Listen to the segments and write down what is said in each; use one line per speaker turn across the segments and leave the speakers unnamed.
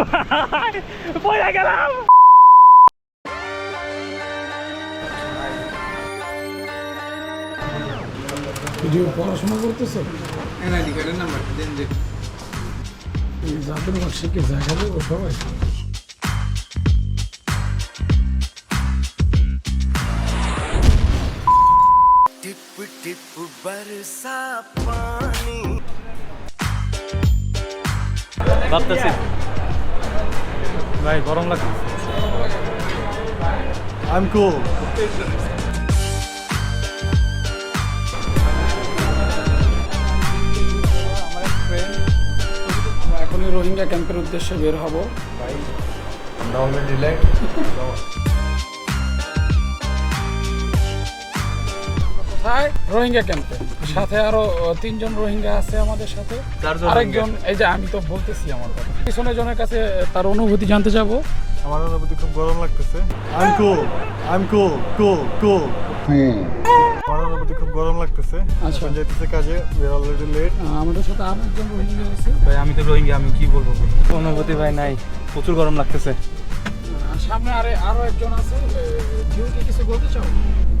ভাই পড়ে গেলাম
ভিডিও পড়াশোনা করতেছো
এনআইডি কার্ডের নাম্বার দেন যে
এই যাদের বার্ষিকে জায়গা দেবো সবাই
टिप टिप बरसा पानी
ভাবতেছি। ভাই গরম লাগছে।
I'm cool.
আমার ফ্রেন্ড এখনই রোহিঙ্গা ক্যাম্পের উদ্দেশ্যে বের হব।
আমরা
কোথায় রোহিঙ্গা ক্যাম্পে সাথে আরও তিনজন রোহিঙ্গা আছে আমাদের সাথে আরেকজন এই যে আমি তো বলতেছি আমার কথা পিছনে জনের কাছে তার অনুভূতি জানতে যাব
আমার অনুভূতি খুব গরম লাগতেছে I'm cool. I'm cool. Cool. Cool. আমার অনুভূতি খুব গরম লাগতেছে
আচ্ছা।
যেতেছে কাজে we are already late.
আহ, আমাদের সাথে আরও একজন রোহিঙ্গা আছে
ভাই আমি তো রোহিঙ্গা আমি কি বলব অনুভূতি ভাই নাই প্রচুর গরম লাগতেছে
সামনে আরে আরও একজন আছে কি কিছু বলতে চাও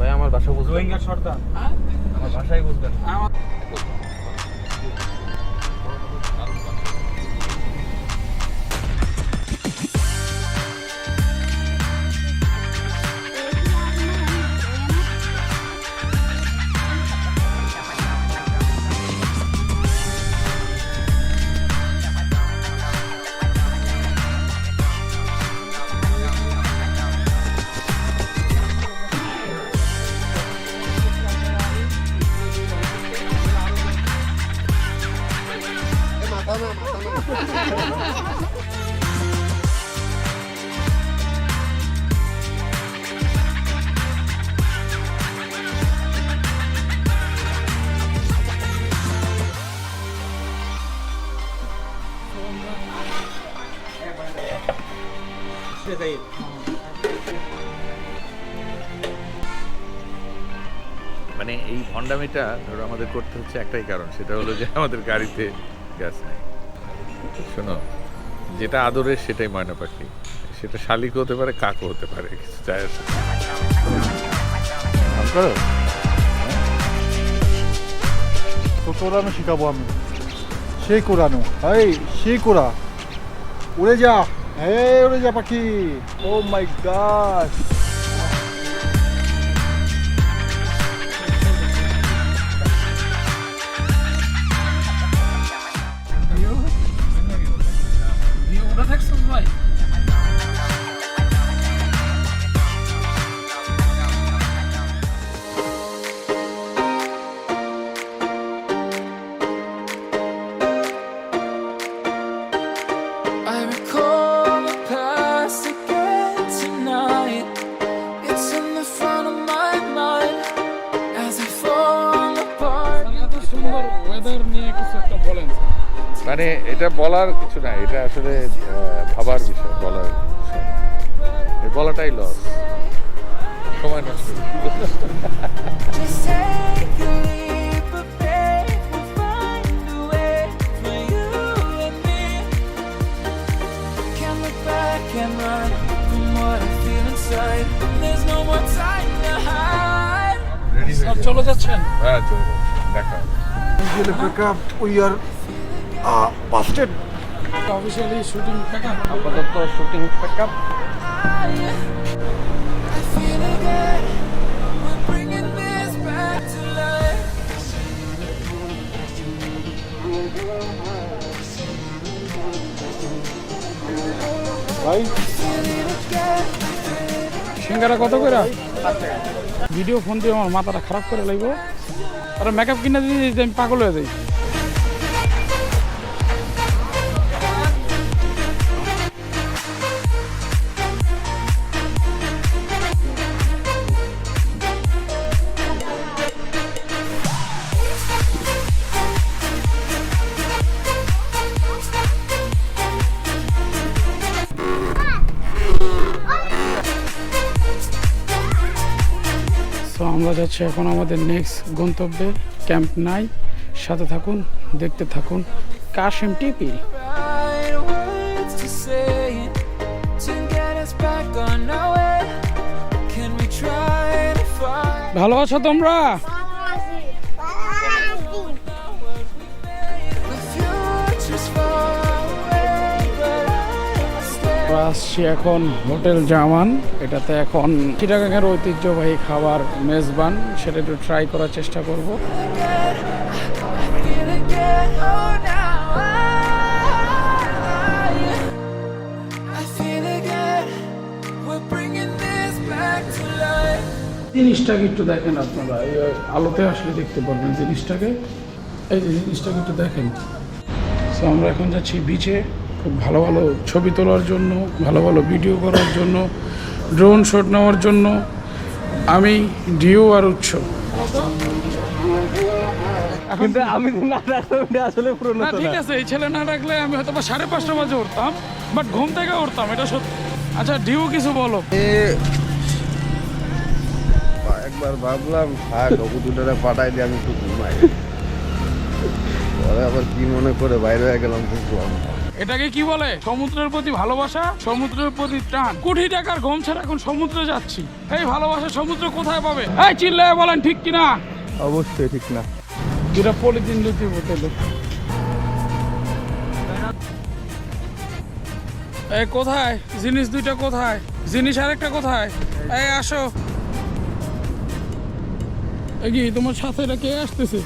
ভাই আমার ভাষা বুঝবেন রোহিঙ্গার সর্দার? আমার ভাষাই বুঝবেন
আমার
মানে এই ভণ্ডামিটা ধরো আমাদের করতে হচ্ছে একটাই কারণ সেটা হলো যে আমাদের গাড়িতে গ্যাস নেই। শোনো যেটা আদরের সেটাই ময়না পাখি। সেটা শালিক হতে পারে কাকও হতে পারে কিছু চায় আসে না।
করো তো কোরআনও শিখাবো আমি। সেই কোরআনও। এই সেই কোরআ উড়ে যা। এই উড়ে যা
Oh my
মাই
মানে এটা বলার কিছু না এটা আসলে ভাবার বিষয় বলার বলাটাই লস সময় নষ্ট।
চলো যাচ্ছেন?
হ্যাঁ চলো দেখা
Usually break up, we are uh, busted.
Officially shooting pack up
আপাতত shooting pack up
I feel again. We're bringing this back to life.
ভাই
Feel it again.
সিঙ্গারা কত করে ভিডিও ফোন দিয়ে আমার মাথাটা খারাপ করে লাগবো। আর মেকআপ কিনে দিয়ে আমি পাগল হয়ে যাই। চলে যাচ্ছে এখন আমাদের নেক্সট গন্তব্যে। ক্যাম্প নাই সাথে থাকুন, দেখতে থাকুন। কাশেম টিপি ভালো আছো তোমরা। আসছি এখন হোটেল জামান। এটাতে এখন চিটাগাঙের ঐতিহ্যবাহী খাবার মেজবান, সেটা একটু ট্রাই করার চেষ্টা করব. জিনিসটাকে একটু দেখেন আপনারা আলোতে আসলে দেখতে পারবেন জিনিসটাকে। এই জিনিসটাকে একটু দেখেন। আমরা এখন যাচ্ছি বিচে খুব ভালো ভালো ছবি তোলার জন্য ভালো ভালো ভিডিও করার জন্য ড্রোন শট নেওয়ার জন্য আমি ডিও আর উৎস।
কিন্তু আমি না রাখলে ওটা আসলে পুরনো
না ঠিক আছে এই ছেলে না ডাকলে আমি হয়তো বা সাড়ে পাঁচটা বাজে উঠতাম বাট ঘুম থেকে উঠতাম এটা সত্যি। আচ্ছা ডিউ কিছু বলো।
একবার ভাবলাম দুটারে পাঠাই দিয়ে আমি একটু ঘুমাই। পরে আবার কি মনে করে বাইরে হয়ে গেলাম বুঝলাম
এটাকে কি বলে? সমুদ্রের প্রতি ভালোবাসা সমুদ্রের প্রতি টান। কোটি টাকার ঘুম ছাড়া এখন সমুদ্রে যাচ্ছি। এই ভালোবাসা সমুদ্র কোথায় পাবে? এই চিল্লায় বলেন ঠিক কিনা?
অবশ্যই ঠিক না।
দুটা পলিথিন লুচি বোতলে। এই কোথায়? জিনিস দুইটা কোথায়? জিনিস আরেকটা কোথায়? এই আসো। এই কি তোমার সাথে এটা কে আসতেছে?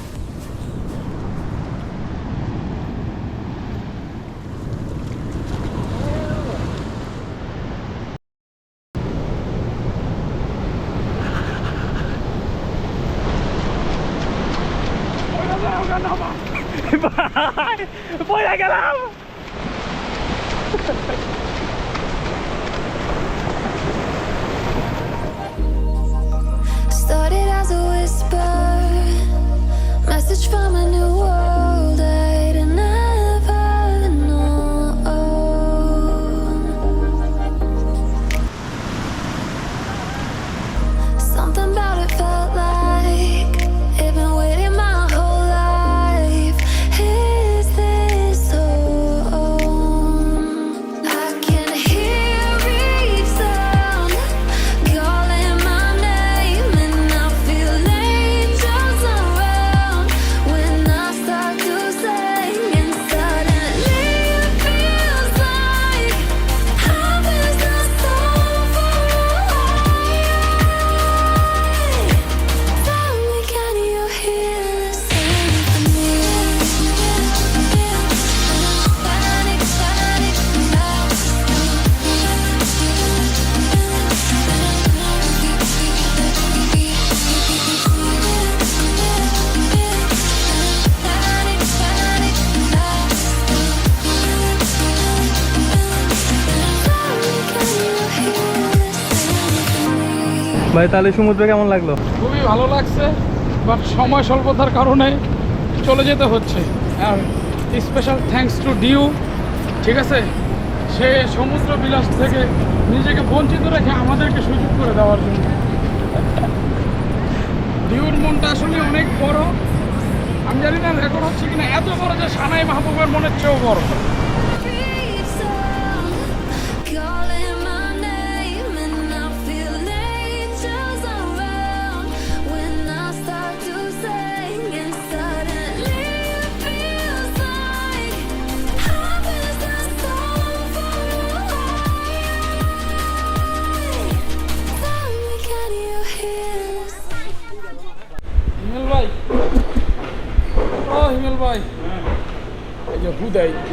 পয়লা গেলাম ভাই, তাহলে সমুদ্র কেমন লাগল?
খুবই ভালো লাগছে বাট সময় স্বল্পতার কারণে চলে যেতে হচ্ছে। আর স্পেশাল থ্যাঙ্কস টু ডিউ ঠিক আছে? সে সমুদ্র বিলাস থেকে নিজেকে বঞ্চিত রেখে আমাদেরকে সুযোগ করে দেওয়ার জন্য। ডিউর মনটা আসলে অনেক বড়। আমি জানি না রেকর্ড হচ্ছে কিনা, এত বড় যে সানাই মাহবুবের মনের চেয়েও বড়। দেয়